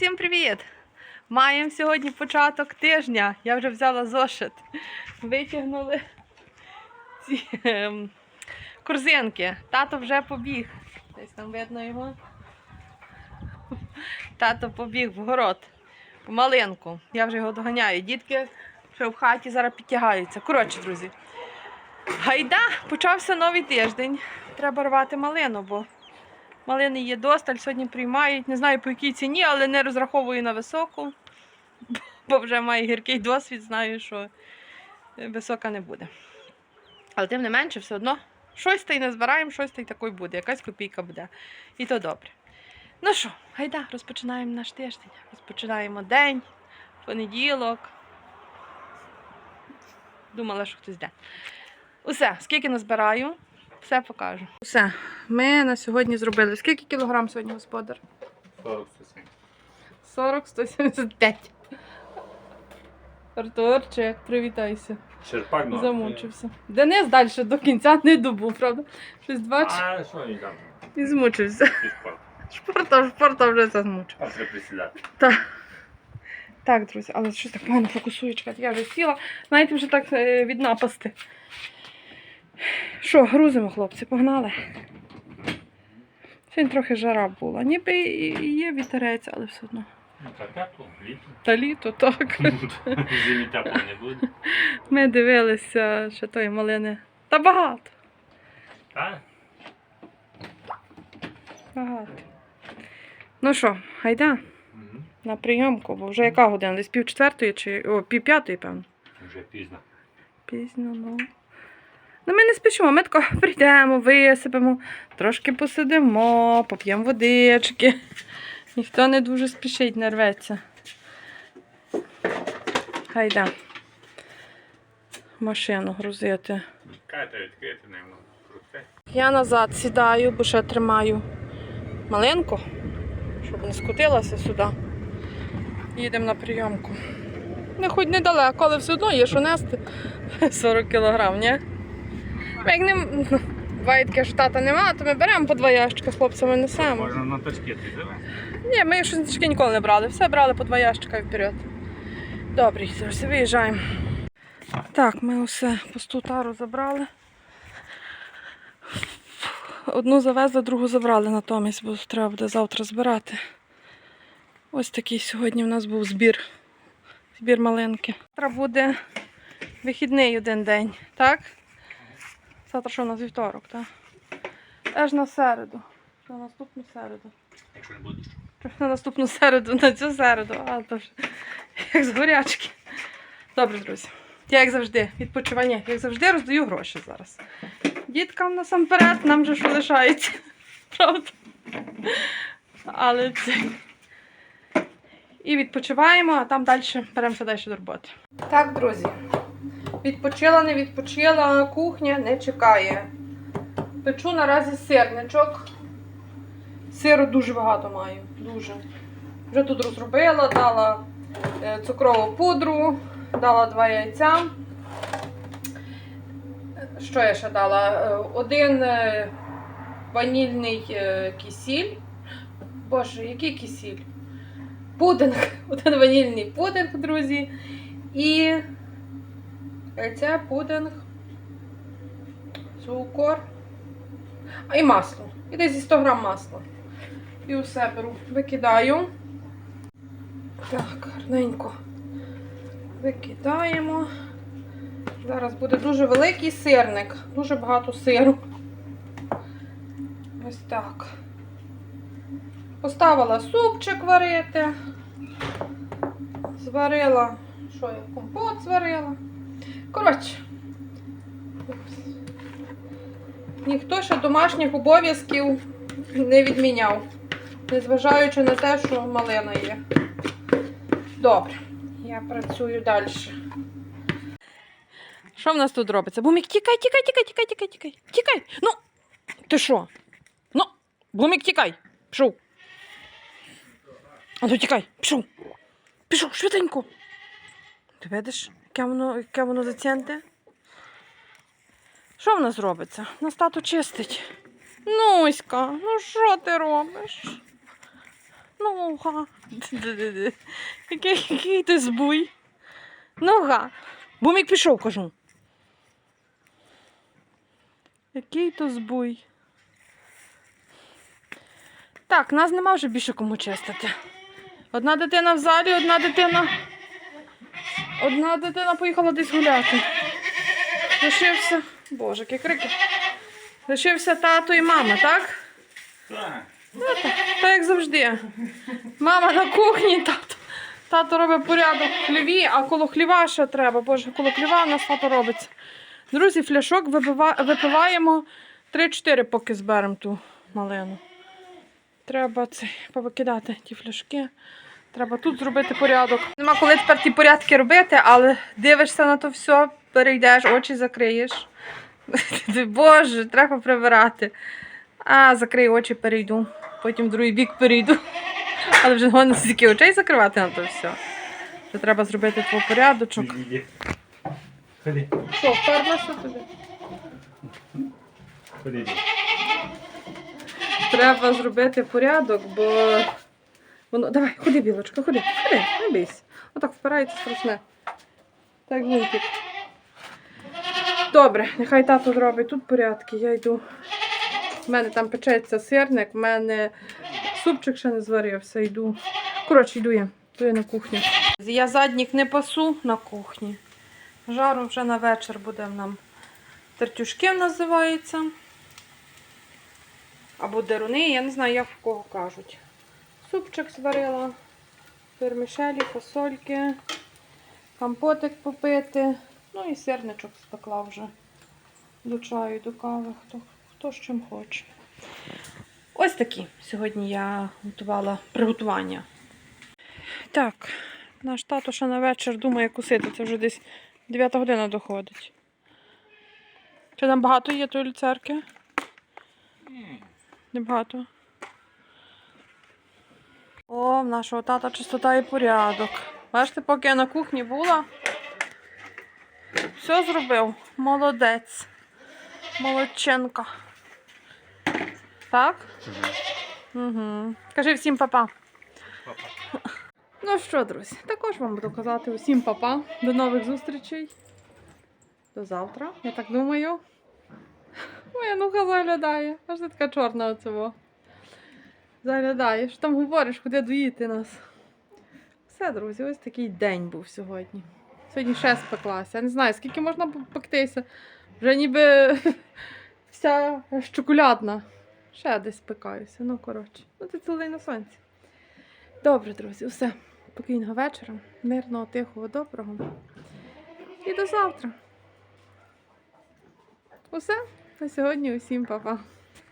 всім привіт! Маємо сьогодні початок тижня. Я вже взяла зошит. Витягнули ці ем, корзинки. Тато вже побіг. Десь там видно його. Тато побіг в город. В малинку. Я вже його доганяю. Дітки ще в хаті зараз підтягаються. Коротше, друзі. Гайда, почався новий тиждень. Треба рвати малину, бо Малини є досталь, сьогодні приймають. Не знаю по якій ціні, але не розраховую на високу, бо вже маю гіркий досвід, знаю, що висока не буде. Але тим не менше, все одно щось та й не збираємо, щось та й такої буде, якась копійка буде. І то добре. Ну що, гайда, розпочинаємо наш тиждень. Розпочинаємо день, понеділок. Думала, що хтось йде. Усе, скільки назбираю, все покажу. Все, ми на сьогодні зробили. Скільки кілограм сьогодні, господар? 40 107. 40, 175. Артурчик, привітайся. Черпак ну. Замучився. Денис далі до кінця не добув, правда? Щось бачиш А, що він там? і змучився. Фішпак. Шпорта, шпорта вже змучив. А треба присідати. Так. Так, друзі, але щось так погано фокусує, чекайте, я вже сіла. Знаєте, вже так е, від напасти. Що, грузимо, хлопці, погнали. Сьогодні трохи жара була. Ніби і є вітерець, але все одно. Ну, так, тепло, літо. Та літо, так. В Зимі тепло не буде. Ми дивилися, що тої малини. Та багато. А? Багато. Ну що, гайда на прийомку, бо вже яка година? Десь пів четвертої чи о, пів п'ятої, певно. Вже пізно. Пізно, ну. Ну, ми не спішимо, ми тако прийдемо, висипемо, трошки посидимо, поп'ємо водички. Ніхто не дуже спішить, не рветься. Гайда. Машину грузити. Кайте відкрити не. Круте. Я назад сідаю, бо ще тримаю малинку, щоб не скотилася сюди. Їдемо на прийомку. Не хоч недалеко, але все одно є що нести 40 кілограм, ні? Як не ну, буває таке, що тата нема, то ми беремо по два ящика, хлопцями несемо. Можна на тачки ти давай. Ні, ми щось таке ніколи не брали. Все брали по два ящика і вперед. Добре, зараз виїжджаємо. Так, ми усе пусту тару забрали. Одну завезли, другу забрали натомість, бо треба буде завтра збирати. Ось такий сьогодні в нас був збір. Збір малинки. Завтра буде вихідний один день, так? Завтра що у нас вівторок, так? Аж на середу. На наступну середу. Якщо не будеш. На наступну середу, на цю середу, а то ж як з горячки. Добре, друзі. Я як завжди, відпочивання, як завжди, роздаю гроші зараз. Діткам насамперед, нам же що лишається. Правда? Але це. І відпочиваємо, а там далі беремося далі до роботи. Так, друзі. Відпочила, не відпочила, кухня не чекає. Печу наразі сирничок. Сиру дуже багато маю. Дуже. Вже тут розробила, дала е, цукрову пудру, дала два яйця. Що я ще дала? Е, Один е, ванільний кисіль. Боже, який кисіль? Пудинг. Один ванільний пудинг, друзі. І яйце, пудинг, цукор. А і масло. І десь зі 100 грам масла. І усе беру, викидаю. Так, гарненько. Викидаємо. Зараз буде дуже великий сирник, дуже багато сиру. Ось так. Поставила супчик варити. Зварила, що я, компот зварила. Коротше, ніхто ще домашніх обов'язків не відміняв, незважаючи на те, що малина є. Добре, я працюю далі. Що в нас тут робиться? Бумік, тікай, тікай, тікай, тікай, тікай, тікай. Тікай. Ну, ти що? Ну, Бумік, тікай. Пішов. А ну тікай, пішов. Пішов, швиденько. Ти видиш, яке воно, яке воно затянте? Що в нас робиться? Нас тато чистить. Нуська, ну що ти робиш? Ну га. Який, який ти збуй. Ну га. Бумік пішов, кажу. Який то збуй. Так, нас нема вже більше кому чистити. Одна дитина в залі, одна дитина. Одна дитина поїхала десь гуляти. Лишився. Боже, які крики. Лишився тато і мама, так? Так. Так як завжди. Мама на кухні, тато. Тато робить порядок в хліві, а коло хліва ще треба. Боже, коло хліва у нас тато робиться. Друзі, фляшок випива- випиваємо 3-4, поки зберемо ту малину. Треба це повикидати ті фляшки. Треба тут зробити порядок. Нема коли тепер ті порядки робити, але дивишся на то все, перейдеш, очі закриєш. Боже, треба прибирати. А, закрию очі, перейду. Потім в другий бік перейду. Але вже головне стільки очей закривати на то все. Вже треба зробити твій порядочок. Ходи. Що, вперлася туди? Ходи. Треба зробити порядок, бо воно. Давай, ходи, білочка, ходи, ходи, не бійся. Отак впирається страшне. Так глупить. Добре, нехай тато зробить тут порядки, я йду. У мене там печеться сирник, в мене супчик ще не зварився, йду. Коротше, йду я. Йду я на кухню. Я задніх не пасу на кухні. Жару вже на вечір буде нам. Тертюшки називається. Або деруни, я не знаю, як в кого кажуть. Супчик зварила, вермішелі, фасольки, компотик попити. Ну і сирничок спекла вже до чаю, до кави, хто, хто з чим хоче. Ось такі сьогодні я готувала приготування. Так, наш тато ще на вечір думає кусити. Це вже десь 9 година доходить. Чи там багато є тої люцерки? Небагато. О, в нашого тата чистота і порядок. Бачите, поки я на кухні була, все зробив. Молодець. Молодченка. Так? Угу. Кажи всім папа. Папа. Ну що, друзі, також вам буду казати усім папа. До нових зустрічей. До завтра, я так думаю. Моя нуха заглядає. Аж така чорна оцього. Заглядає. Що там говориш, куди доїти нас? Все, друзі, ось такий день був сьогодні. Сьогодні ще спеклася. Я не знаю, скільки можна пектися. Вже ніби вся шоколадна. Ще десь спекаюся. Ну, коротше. Ну, це цілий на сонці. Добре, друзі, все. Спокійного вечора, мирного, тихого, доброго. І до завтра. Усе. На сьогодні усім па-па.